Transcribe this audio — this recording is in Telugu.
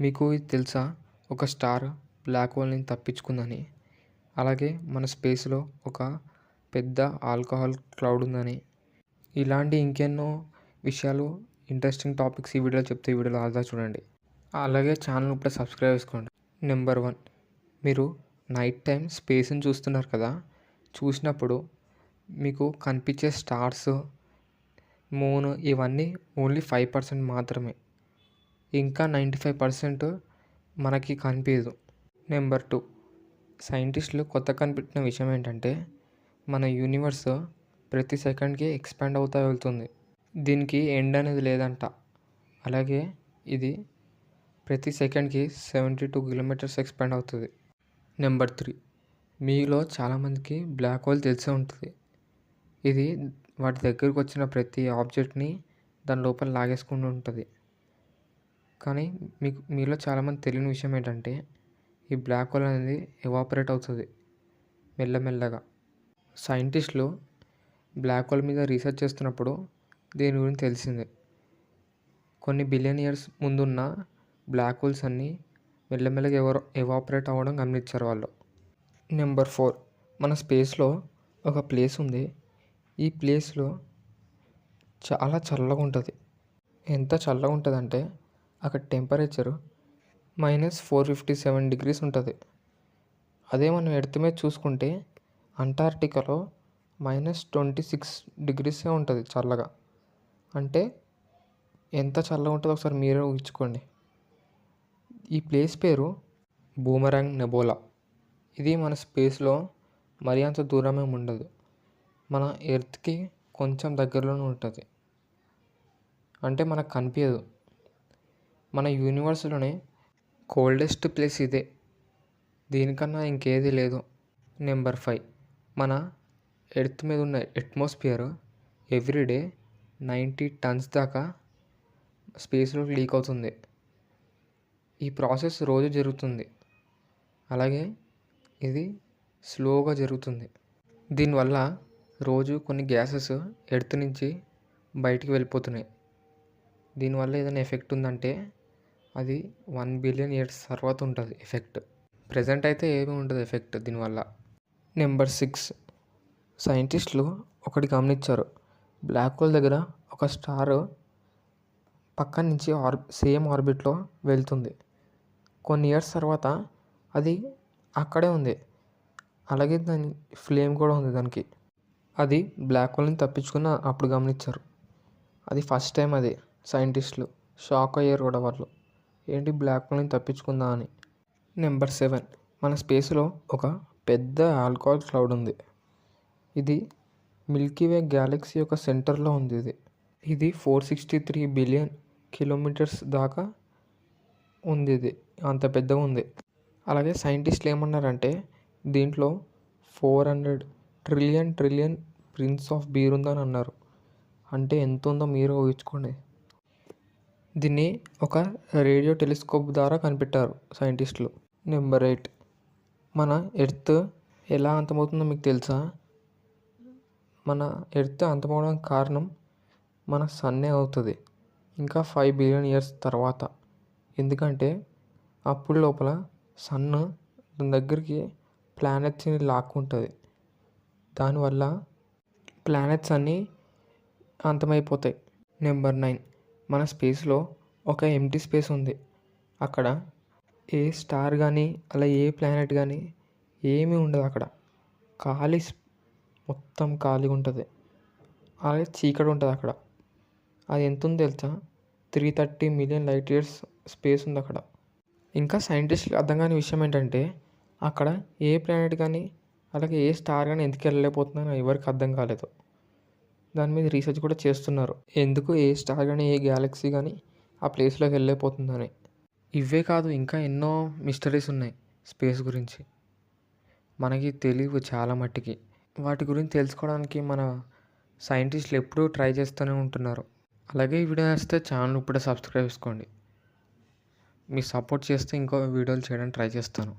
మీకు ఇది తెలుసా? ఒక స్టార్ బ్లాక్ హోల్ని తప్పించుకుందని. అలాగే మన స్పేస్లో ఒక పెద్ద ఆల్కహాల్ క్లౌడ్ ఉందని. ఇలాంటి ఇంకెన్నో విషయాలు ఇంట్రెస్టింగ్ టాపిక్స్ ఈ వీడియోలో చెప్తే ఈ వీడియోలో ఆదా చూడండి. అలాగే ఛానల్ ఇప్పుడే సబ్స్క్రైబ్ చేసుకోండి. నెంబర్ వన్ మీరు నైట్ టైం స్పేస్ని చూస్తున్నారు కదా? చూసినప్పుడు మీకు కనిపించే స్టార్స్ మూన్ ఇవన్నీ ఓన్లీ ఫైవ్ పర్సెంట్ మాత్రమే. ఇంకా నైంటీ ఫైవ్ పర్సెంట్ మనకి కనిపించదు నెంబర్ టూ. సైంటిస్టులు కొత్త కనిపెట్టిన విషయం ఏంటంటే మన యూనివర్స్ ప్రతి సెకండ్కి ఎక్స్పాండ్ అవుతూ వెళ్తుంది. దీనికి ఎండ్ అనేది లేదంట. అలాగే ఇది ప్రతి సెకండ్కి సెవెంటీ టూ కిలోమీటర్స్ ఎక్స్పాండ్ అవుతుంది. Number three. మీలో చాలామందికి బ్లాక్ హోల్ తెలిసే ఉంటుంది. ఇది వాటి దగ్గరకు వచ్చిన ప్రతి ఆబ్జెక్ట్ని దాని లోపల లాగేసుకుంటూ ఉంటుంది. కానీ మీకు మీలో చాలామంది తెలియని విషయం ఏంటంటే ఈ బ్లాక్ హోల్ అనేది ఎవాపరేట్ అవుతుంది మెల్లమెల్లగా. సైంటిస్టులు బ్లాక్ హోల్ మీద రీసెర్చ్ చేస్తున్నప్పుడు దీని గురించి తెలిసింది. కొన్ని బిలియన్ ఇయర్స్ ముందున్న బ్లాక్ హోల్స్ అన్నీ మెల్లమెల్లగా ఎవరు ఎవాపరేట్ అవ్వడం గమనించారు వాళ్ళు. నెంబర్ ఫోర్ మన స్పేస్లో ఒక ప్లేస్ ఉంది. ఈ ప్లేస్లో చాలా చల్లగా ఉంటుంది. ఎంత చల్లగా ఉంటుందంటే అక్కడ temperature minus four fifty seven degrees ఉంటుంది. అదే మనం ఎర్త్ మీద చూసుకుంటే అంటార్టికాలో మైనస్ ట్వంటీ సిక్స్ డిగ్రీసే ఉంటుంది చల్లగా. అంటే ఎంత చల్లగా ఉంటుందో ఒకసారి మీరే ఊహించుకోండి. ఈ ప్లేస్ పేరు బూమరాంగ్ నెబోలా. ఇది మన స్పేస్లో మరీ అంత దూరమే ఉండదు. మన ఎర్త్కి కొంచెం దగ్గరలోనే ఉంటుంది. అంటే మనకు కనిపించదు మన యూనివర్స్లోనే కోల్డెస్ట్ ప్లేస్ ఇదే. దీనికన్నా ఇంకేది లేదు. నెంబర్ ఫైవ్ మన ఎర్త్ మీద ఉన్న అట్మాస్ఫియర్ ఎవ్రీడే నైంటీ టన్స్ దాకా స్పేస్లోకి లీక్ అవుతుంది. ఈ ప్రాసెస్ రోజు జరుగుతుంది. అలాగే ఇది స్లోగా జరుగుతుంది. దీనివల్ల రోజు కొన్ని గ్యాసెస్ ఎర్త్ నుంచి బయటికి వెళ్ళిపోతున్నాయి. దీనివల్ల ఏదైనా ఎఫెక్ట్ ఉందంటే అది వన్ బిలియన్ ఇయర్స్ తర్వాత ఉంటుంది ఎఫెక్ట్. ప్రజెంట్ అయితే ఏమీ ఉండదు ఎఫెక్ట్ దీనివల్ల. Number six. సైంటిస్టులు ఒకటి గమనించారు. బ్లాక్ హోల్ దగ్గర ఒక స్టార్ పక్క నుంచి ఆర్ సేమ్ ఆర్బిట్లో వెళ్తుంది. కొన్ని ఇయర్స్ తర్వాత అది అక్కడే ఉంది. అలాగే దాని ఫ్లేమ్ కూడా ఉంది దానికి. అది బ్లాక్ హోల్ని తప్పించుకున్న అప్పుడు గమనించారు. అది ఫస్ట్ టైం అది సైంటిస్టులు. షాక్ అయ్యారు కూడా వాళ్ళు. ఏంటి బ్లాక్ హోల్ని తప్పించుకుందా అని. నెంబర్ సెవెన్ మన స్పేస్లో ఒక పెద్ద ఆల్కహాల్ క్లౌడ్ ఉంది. ఇది మిల్కీవే గ్యాలక్సీ యొక్క సెంటర్లో ఉంది ఇది. ఇది four sixty three billion kilometres దాకా ఉంది ఇది. అంత పెద్దగా ఉంది. అలాగే సైంటిస్టులు ఏమన్నారంటే దీంట్లో four hundred trillion trillion pints of beer ఉందని అన్నారు. అంటే ఎంత ఉందో మీరు ఊహించుకోండి. దీన్ని ఒక రేడియో టెలిస్కోప్ ద్వారా కనిపెట్టారు సైంటిస్టులు. Number eight. మన ఎర్త్ ఎలా అంతమవుతుందో మీకు తెలుసా? మన ఎర్త్ అంతమవడానికి కారణం మన సన్నే అవుతుంది. ఇంకా ఫైవ్ బిలియన్ ఇయర్స్ తర్వాత. ఎందుకంటే అప్పుడు లోపల సన్ దాని దగ్గరికి ప్లానెట్స్ని లాక్కుంటుంది. దానివల్ల ప్లానెట్స్ అన్నీ అంతమైపోతాయి. Number nine. మన స్పేస్లో ఒక ఎంటీ స్పేస్ ఉంది. అక్కడ ఏ స్టార్ కానీ అలా ఏ ప్లానెట్ కానీ ఏమీ ఉండదు అక్కడ. ఖాళీ మొత్తం ఖాళీగా ఉంటుంది. అలాగే చీకటి ఉంటుంది అక్కడ. అది ఎంత ఉందో తెలుసా? Three thirty million light years space ఉంది అక్కడ. ఇంకా సైంటిస్ట్కి అర్థం కాని విషయం ఏంటంటే అక్కడ ఏ ప్లానెట్ కానీ అలాగే ఏ స్టార్ కానీ ఎందుకు వెళ్ళలేకపోతుందని ఎవరికి అర్థం కాలేదు. దాని మీద రీసెర్చ్ కూడా చేస్తున్నారు. ఎందుకు ఏ స్టార్ కానీ ఏ గ్యాలక్సీ కానీ ఆ ప్లేస్లోకి వెళ్ళలేకపోతుందని. ఇవే కాదు ఇంకా ఎన్నో మిస్టరీస్ ఉన్నాయి స్పేస్ గురించి. మనకి తెలియవు చాలా మట్టికి. వాటి గురించి తెలుసుకోవడానికి మన సైంటిస్టులు ఎప్పుడూ ట్రై చేస్తూనే ఉంటున్నారు. అలాగే ఈ వీడియో నచ్చితే ఛానల్ ఇప్పుడే సబ్స్క్రైబ్ చేసుకోండి. మీ సపోర్ట్ చేస్తే ఇంకో వీడియోలు చేయడానికి ట్రై చేస్తాను.